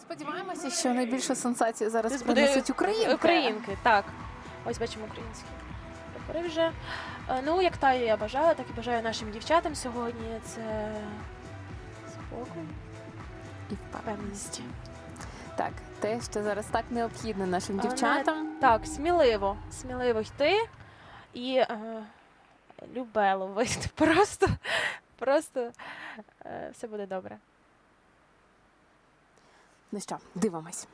сподіваємося, що найбільшу сенсацію зараз буде принесуть українки. Українки, так. Ось бачимо українські прапори вже. Е, Ну, як та я бажала, так і бажаю нашим дівчатам сьогодні. Це спокій, І впевненість. Так, те, що зараз так необхідно нашим Але дівчатам. Так, сміливо, сміливо йти і е, любе ловити. Просто, просто е, все буде добре. Ну що, дивимось.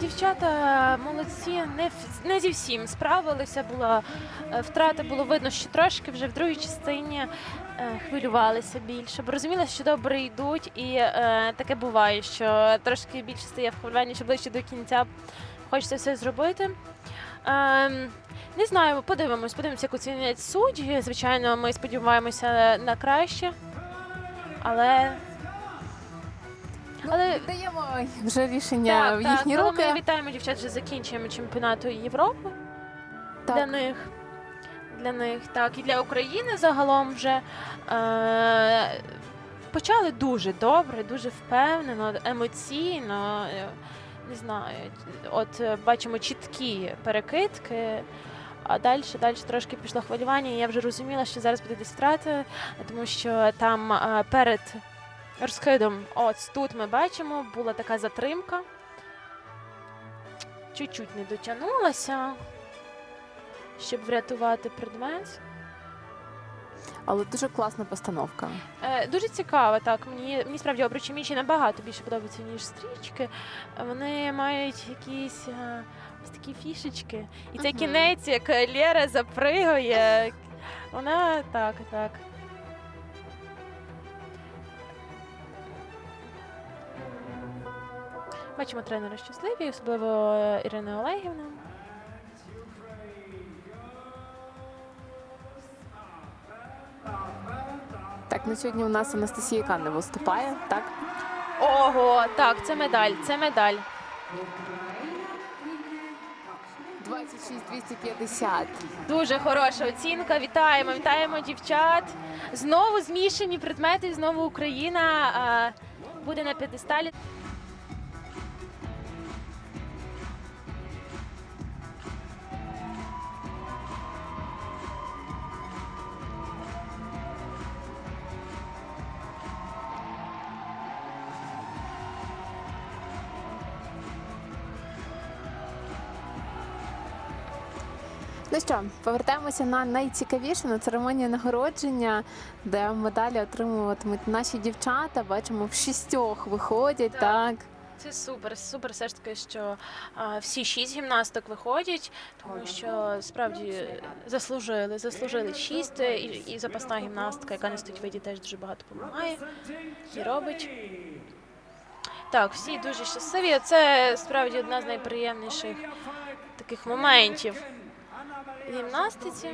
Дівчата молодці, не, не зі всім справилися. Була е, втрата, було видно, що трошки вже в другій частині е, хвилювалися більше, бо розуміли, що добре йдуть, і е, таке буває, що трошки більше стає в хвилюванні, що ближче до кінця хочеться все зробити. Ем, не знаю, подивимось, подивимося, як оцінять судді. Звичайно, ми сподіваємося на краще, але Але- Ну, даємо вже рішення в їхні але руки. Ми вітаємо дівчат, вже закінчуємо чемпіонату Європи для них. Для них, так, і для України загалом вже е, почали дуже добре, дуже впевнено, емоційно. е, Не знаю, от е, бачимо чіткі перекидки. А далі, далі трошки пішло хвилювання. і Я вже розуміла, що зараз буде десь втрата, тому що там е, перед розкидом, от тут ми бачимо, була така затримка. Чуть-чуть не дотягнулася, щоб врятувати предмет. Але дуже класна постановка. Е, дуже цікаво, так. Мені, мені справді обручі мічі набагато більше подобаються, ніж стрічки. Вони мають якісь е, ось такі фішечки. І цей Мгм. кінець, як Лєра запригує. Вона так, так. Бачимо тренера щасливі, особливо е, Ірина Олегівна. Так, на сьогодні у нас Анастасія Канна виступає, так? Ого, так, це медаль, це медаль. 26-250. Дуже хороша оцінка. Вітаємо, вітаємо дівчат. Знову змішані предмети, знову Україна е, буде на п'єдесталі. Ну що, повертаємося на найцікавіше на церемонію нагородження, де медалі отримуватимуть наші дівчата. Бачимо, в шістьох виходять, так. Це супер, супер все ж таки, що а, всі шість гімнасток виходять, тому що справді заслужили, заслужили шість, і, і запасна гімнастка, яка не стоїть виді, теж дуже багато допомагає і робить. Так, всі дуже щасливі. Це справді одна з найприємніших таких моментів гімнастиці.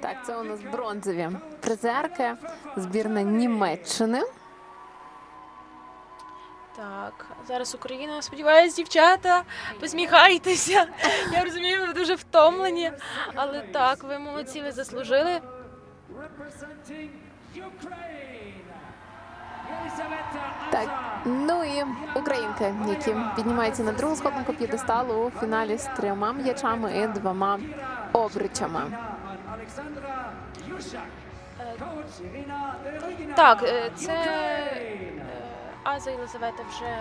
Так, це у нас бронзові призерки, збірна Німеччини. Так, зараз Україна, сподіваюсь, дівчата, посміхайтеся. Я розумію, ви дуже втомлені, але так, ви молодці, ви заслужили. Так, ну і українки, які піднімаються на другу сходинку п'єдесталу у фіналі з трьома м'ячами і двома обручами. Так, е, це е, Аза Єлизавета вже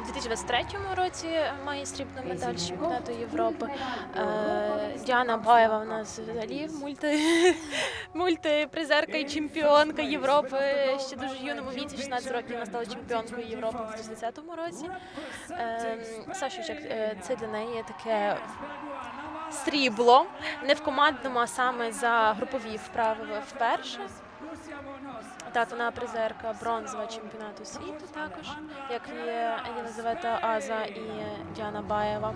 у 2023 році має срібну медаль чемпіонату Європи. Е, Діана Баєва у нас взагалі мульти, мультипризерка і чемпіонка Європи. Ще дуже юному віці, 16 років вона стала чемпіонкою Європи в 2010 році. Е, Сашучок, е, це для неї таке срібло, не в командному, а саме за групові вправи вперше. Так, призерка бронзова чемпіонату світу також, як і Єлизавета Аза і Діана Баєва.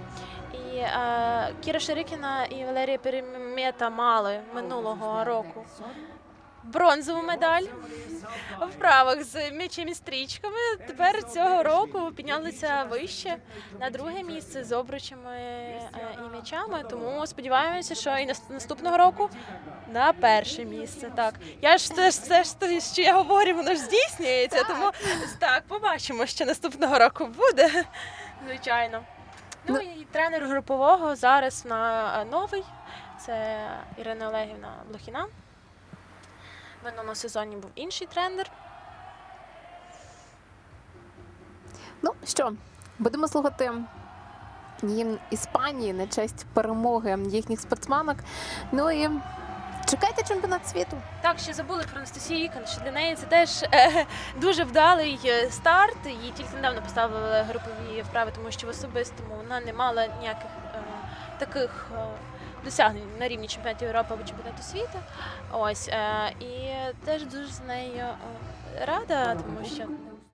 І е, Кіра Ширикіна і Валерія Перемета мали минулого року бронзову медаль у вправах з м'ячем і стрічками. Тепер цього року піднялися вище на друге місце з обручами е, і м'ячами. Тому сподіваємося, що і нас- наступного року на перше місце. Так, я ж це ж це ж що я говорю, воно ж здійснюється. Тому так, побачимо, що наступного року буде. Звичайно. Ну Ну- і тренер групового зараз на е, новий. Це Ірина Олегівна Блохіна. В минулому сезоні був інший тренер. Ну що, будемо слухати гімн Іспанії на честь перемоги їхніх спортсменок. Ну і чекайте чемпіонат світу. Так, ще забули про Анастасію Ікон, що для неї це теж е, дуже вдалий е, старт. Їй тільки недавно поставили групові вправи, тому що в особистому вона не мала ніяких е, таких е, досягнень на рівні чемпіонату Європи або чемпіонату світу. Ось е, і теж дуже з нею е, рада, тому що